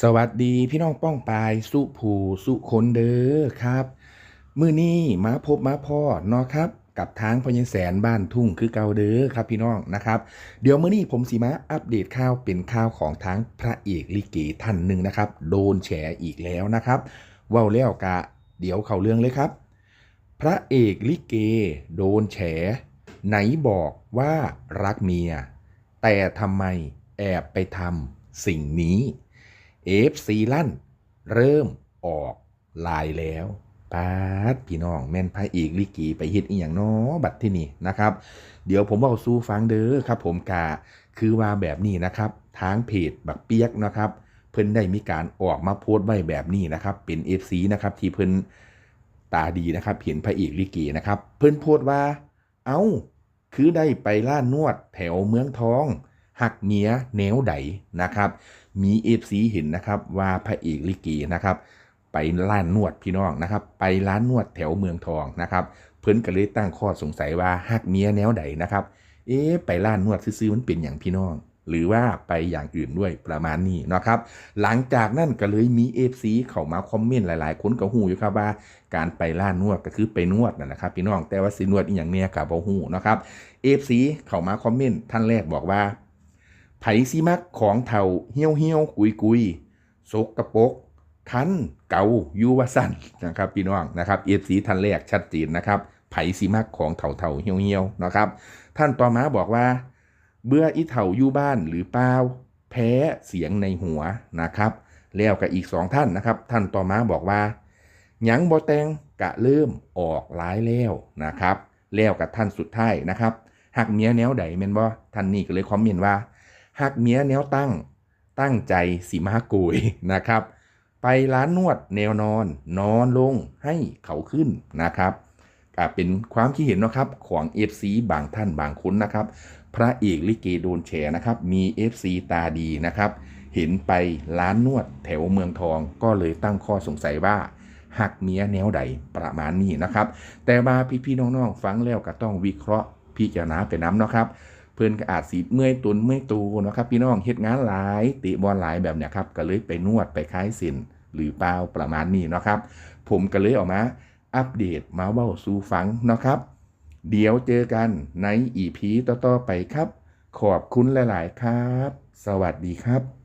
สวัสดีพี่น้องป้องปายสุผูสุคนเด้อครับมื้อนี้มาพบมาพ่อเนาะครับ กับทางพญแสนบ้านทุ่งคือเกาเด้อครับพี่น้องนะครับ เดี๋ยวมื้อนี้ผมสิมาอัปเดตข่าวเป็นข่าวของทางพระเอกลิเกท่านหนึ่งนะครับ โดนแฉอีกแล้วนะครับเว้าแล้วกะ เดี๋ยวเข้าเรื่องเลยครับ พระเอกลิเก โดนแฉ ไหนบอกว่ารักเมีย แต่ทำไมแอบไปทำสิ่งนี้ เอฟซีลั่น เริ่มออกลายแล้วปาดพี่น้องแม่นพระเอกลิกีไปเฮ็ดอีหยังน้อบัดที่นี่นะครับ เดี๋ยวผมเอาสู้ฟังเด้อครับ ผมกาคือว่าแบบนี้นะครับ ทางเพจบักเปียกนะครับ เพิ่นได้มีการออกมาโพสต์ไว้แบบนี้นะครับ เป็น FC นะครับที่เพิ่นตาดีนะครับเห็นพระเอกลิเกนะครับ เพิ่นโพสต์ว่า เอ้า คือได้ไปล่านนวดแถวเมืองทอง หักเมียแนวใดนะครับ มีเอฟซีเห็นนะครับว่าพระเอกลิเกนะครับไปร้านนวดพี่น้องนะครับไปร้านนวดแถวเมืองทองนะครับเพิ่นก็เลยตั้งข้อสงสัยว่าหักเมียแนวใดนะครับเอ๊ไปร้านนวดซื้อๆมันเป็นอย่างพี่น้องหรือว่าไปอย่างอื่นด้วยประมาณนี้นะครับ หลังจากนั้นก็เลยมีเอฟซีเข้ามาคอมเมนต์หลายๆ คนก็หูอยู่ครับว่า การไปร้านนวดก็คือไปนวดนั่นแหละครับพี่น้องแต่ว่าสินวดอีกอย่างเนี้ยกับบ่หูนะครับเอฟซีเข้ามาคอมเมนต์ท่านแรกบอกว่า ไผสิมักของเท่าเหี่ยวเหี่ยวกุยกุยสกกระปกคันเกายูวสันนะครับพี่น้องนะครับเอฟซีท่านแรกชัดเจนนะครับไผสิมักของเท่าเท่าเหี่ยวเหี่ยวนะครับ ท่านต่อมาบอกว่า เบื่ออีเถาอยู่บ้านหรือเปล่าแพ้เสียงในหัวนะครับ แล้วกับอีกสองท่านนะครับ ท่านต่อมาบอกว่ายังบ่แตงกะเริ่มออกหลายแล้วนะครับ แล้วกับท่านสุดท้ายนะครับหักเมียแนวใดแม่นบ่ท่านนี่ก็เลยคอมเมนต์ว่า หักเมียแนวตั้ง ตั้งใจสีมากุยนะครับ ไปร้านนวดแนวนอน นอนลงให้เขาขึ้นนะครับก็เป็นความคิดเห็นนะครับของ FC บางท่านบางคนนะครับ พระเอกลิเกโดนแฉนะครับ มี FC ตาดีนะครับ เห็นไปร้านนวดแถวเมืองทองก็เลยตั้งข้อสงสัยว่าหักเมียแนวใดประมาณนี้นะครับ แต่มาพี่ๆน้องๆฟังแล้วก็ต้องวิเคราะห์พิจารณาไปน้ำนะครับ เพื่อนก็อาจสีเมื่อยตุนเมื่อยตูนะครับพี่น้องเฮ็ดงานหลายติบอลหลายแบบเนี้ยครับก็เลยไปนวดไปคล้ายสินหรือเปล่าประมาณนี้นะครับ ผมก็เลยออกมาอัปเดตมาเว้าสู่ฟังนะครับ เดี๋ยวเจอกันในอีพีต่อๆไปครับ ขอบคุณหลาย ๆ ครับ สวัสดีครับ